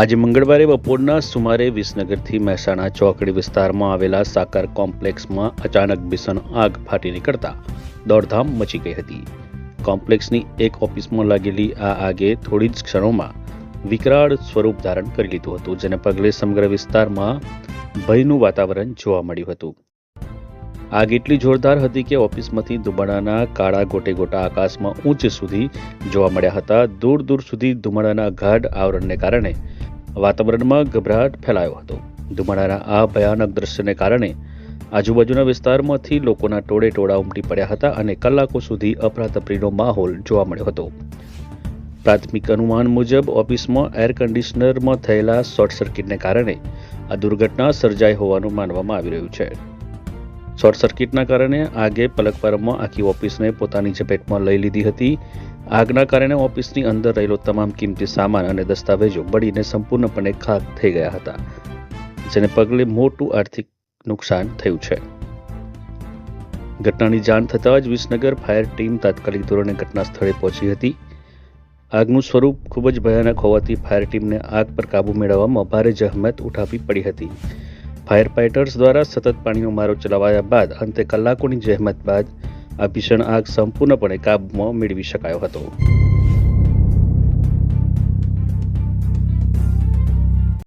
આજે મંગળવારે બપોરના સુમારે વિસનગરથી મહેસાણા ચોકડી વિસ્તારમાં આવેલા સાકર કોમ્પ્લેક્સમાં અચાનક ભીષણ આગ ફાટી નીકળતા દોડધામ મચી ગઈ હતી. કોમ્પ્લેક્સની એક ઓફિસમાં લાગેલી આ આગે થોડી જ ક્ષણોમાં વિકરાળ સ્વરૂપ ધારણ કરી લીધું હતું, જેને પગલે સમગ્ર વિસ્તારમાં ભયનું વાતાવરણ જોવા મળ્યું હતું. આગ એટલી જોરદાર હતી કે ઓફિસમાંથી ધુમાડાના કાળા ગોટે ગોટા આકાશમાં ઊંચ સુધી જોવા મળ્યા હતા. દૂર દૂર સુધી ધુમાડાના ગાઢ આવરણને કારણે વાતાવરણમાં ગભરાટ ફેલાયો હતો. ધુમાડાના આ ભયાનક દ્રશ્યને કારણે આજુબાજુના વિસ્તારમાંથી લોકોના ટોળે ટોળા ઉમટી પડ્યા હતા અને કલાકો સુધી અફરાતફરીનો માહોલ જોવા મળ્યો હતો. પ્રાથમિક અનુમાન મુજબ ઓફિસમાં એર કન્ડિશનરમાં થયેલા શોર્ટ સર્કિટને કારણે આ દુર્ઘટના સર્જાઈ હોવાનું માનવામાં આવી રહ્યું છે. શોર્ટ સર્કિટના કારણે આગે પલકવારમાં આખી ઓફિસને પોતાની ઝપેટમાં લઈ લીધી હતી. આગના કારણે ઓફિસની અંદર રહેલો તમામ કિંમતી સામાન અને દસ્તાવેજો બળીને સંપૂર્ણપણે ખાક થઈ ગયા હતા, જેને પગલે મોટું આર્થિક નુકસાન થયું છે. ઘટનાની જાણ થતાં જ વિસનગર ફાયર ટીમ તાત્કાલિક ધોરણે ઘટના સ્થળે પહોંચી હતી. આગનું સ્વરૂપ ખૂબ જ ભયાનક હોવાથી ફાયર ટીમને આગ પર કાબૂ મેળવવામાં ભારે જહેમત ઉઠાવવી પડી હતી. ફાયર ફાઇટર્સ દ્વારા સતત પાણીનો મારો ચલાવાયા બાદ, અંતે કલાકોની જહેમત બાદ આ ભીષણ આગ સંપૂર્ણપણે કાબૂમાં મેળવી શકાયો હતો.